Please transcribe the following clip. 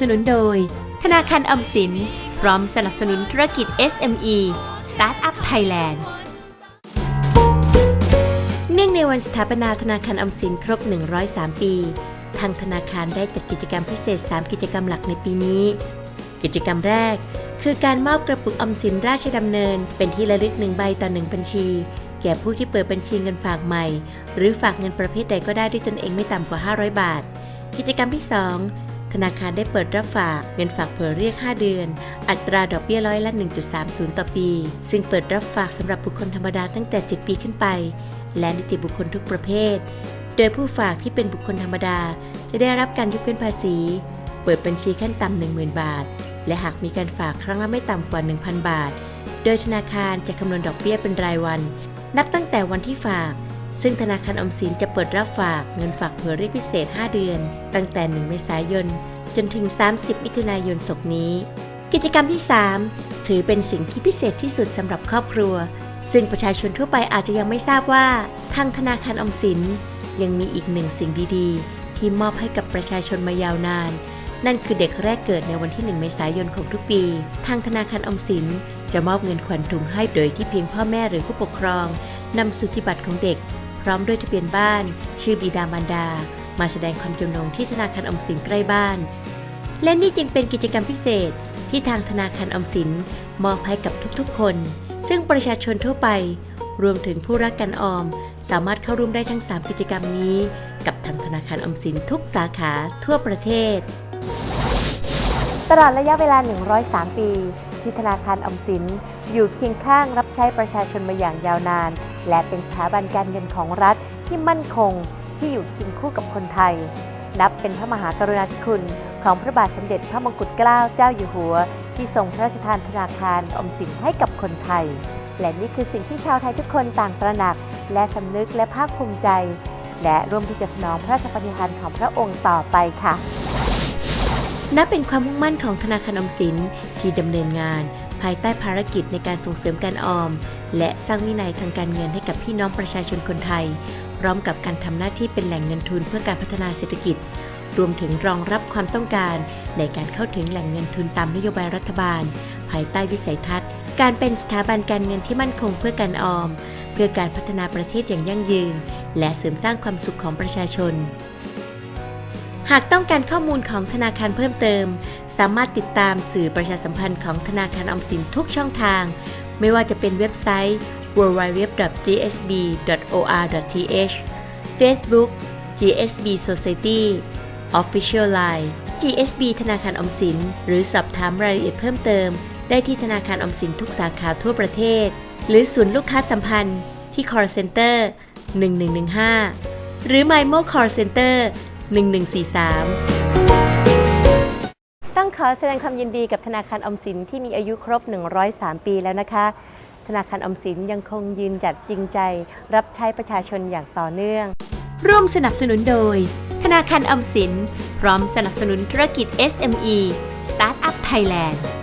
สนุนโดย ธนาคารออมสิน พร้อมสนับสนุนธุรกิจ SME Startup Thailand เนื่องในวันสถาปนาธนาคารออมสินครบ 103 ปี ทางธนาคารได้จัดกิจกรรมพิเศษ 3 กิจกรรมหลักในปีนี้ กิจกรรมแรก คือการมอบกระปุกออมสินราชดำเนิน เป็นที่ระลึกหนึ่งใบต่อหนึ่งบัญชี แก่ผู้ที่เปิดบัญชีเงินฝากใหม่ หรือฝากเงินประเภทใดก็ได้ด้วยตนเองไม่ต่ำกว่า 500 บาท กิจกรรมที่ 2 ธนาคารได้เปิดรับฝากเงินฝากเผื่อเรียก 5 เดือน อัตราดอกเบี้ยร้อยละ 1.30 ต่อปี ซึ่งเปิดรับฝากสำหรับบุคคลธรรมดาตั้งแต่ 7 ปีขึ้นไป และนิติบุคคลทุกประเภท โดยผู้ฝากที่เป็นบุคคลธรรมดา จะได้รับการยกเว้นภาษี เปิดบัญชีขั้นต่ำ10,000 บาท และหากมีการฝากครั้งละไม่ต่ำกว่า 1,000 บาท โดยธนาคารจะคำนวณดอกเบี้ยเป็นรายวัน นับตั้งแต่วันที่ฝาก ซึ่งธนาคารอมสินจะเปิดรับฝากเงินฝากเผื่อเรียกพิเศษ 5 เดือน ตั้งแต่ 1 เมษายน จนถึง 30 มิถุนายนศกนี้ กิจกรรมที่ 3 ถือเป็นสิ่งที่พิเศษที่สุดสำหรับครอบครัว ซึ่งประชาชนทั่วไปอาจจะยังไม่ทราบว่า ทางธนาคารอมสิน ยังมีอีกหนึ่งสิ่งดีๆ ที่มอบให้กับประชาชนมายาวนาน นั่นคือเด็กแรกเกิดในวันที่ 1 เมษายนของทุกปี ทางธนาคารออมสินจะมอบเงินขวัญถุงให้โดยที่เพียงพ่อแม่หรือผู้ปกครองนำสุจิบัตรของเด็ก พร้อมด้วยทะเบียนบ้าน ชื่อบิดามารดา มาแสดงความจำนงที่ธนาคารออมสินใกล้บ้าน และนี่จึงเป็นกิจกรรมพิเศษที่ทางธนาคารออมสินมอบให้กับทุกๆ คน ซึ่งประชาชนทั่วไป รวมถึงผู้รักการออม สามารถเข้าร่วมได้ทั้ง 3 กิจกรรมนี้ กับทางธนาคารออมสินทุกสาขาทั่วประเทศ ตลอดระยะเวลา 103 ปี ที่ธนาคารออมสินอยู่เคียงข้างรับใช้ประชาชนมาอย่างยาวนาน และเป็นสถาบันการเงินของรัฐที่มั่นคงที่อยู่เคียงคู่กับคนไทย นับเป็นพระมหากรุณาธิคุณของพระบาทสมเด็จพระมงกุฎเกล้าเจ้าอยู่หัว ที่ทรงพระราชทานธนาคารอมสินให้กับคนไทย และนี่คือสิ่งที่ชาวไทยทุกคนต่างตระหนัก และสำนึกและภาคภูมิใจ และร่วมที่จะสนองพระราชปฏิญาณของพระองค์ต่อไปค่ะนับเป็นความมุ่งมั่นของธนาคารอมสินที่ดำเนินงาน ภายใต้ภารกิจในการส่งเสริมการออม และสร้างวินัยทางการเงินให้กับพี่น้องประชาชนคนไทย พร้อมกับการทำหน้าที่เป็นแหล่งเงินทุนเพื่อการพัฒนาเศรษฐกิจ รวมถึงรองรับความต้องการ ในการเข้าถึงแหล่งเงินทุนตามนโยบายรัฐบาล ภายใต้วิสัยทัศน์ การเป็นสถาบันการเงินที่มั่นคงเพื่อการออม เพื่อการพัฒนาประเทศอย่างยั่งยืน และเสริมสร้างความสุขของประชาชน หากต้องการข้อมูลของธนาคารเพิ่มเติม สามารถติดตามสื่อประชาสัมพันธ์ของธนาคารออมสินทุกช่องทาง ไม่ว่าจะเป็นเว็บไซต์ www.gsb.or.th Facebook GSB Society Official Line GSB ธนาคารออมสิน หรือสอบถามรายละเอียดเพิ่มเติม ได้ที่ธนาคารออมสินทุกสาขาทั่วประเทศ หรือศูนย์ลูกค้าสัมพันธ์ ที่ call center 1115 หรือ MyMo Call Center 1143 ขอแสดงความยินดีกับธนาคารอมสินที่มีอายุครบ 103 ปีแล้วนะคะ ธนาคารอมสินยังคงยืนหยัดจริงใจ รับใช้ประชาชนอย่างต่อเนื่อง ร่วมสนับสนุนโดย ธนาคารออมสิน พร้อมสนับสนุนธุรกิจ SME Startup Thailand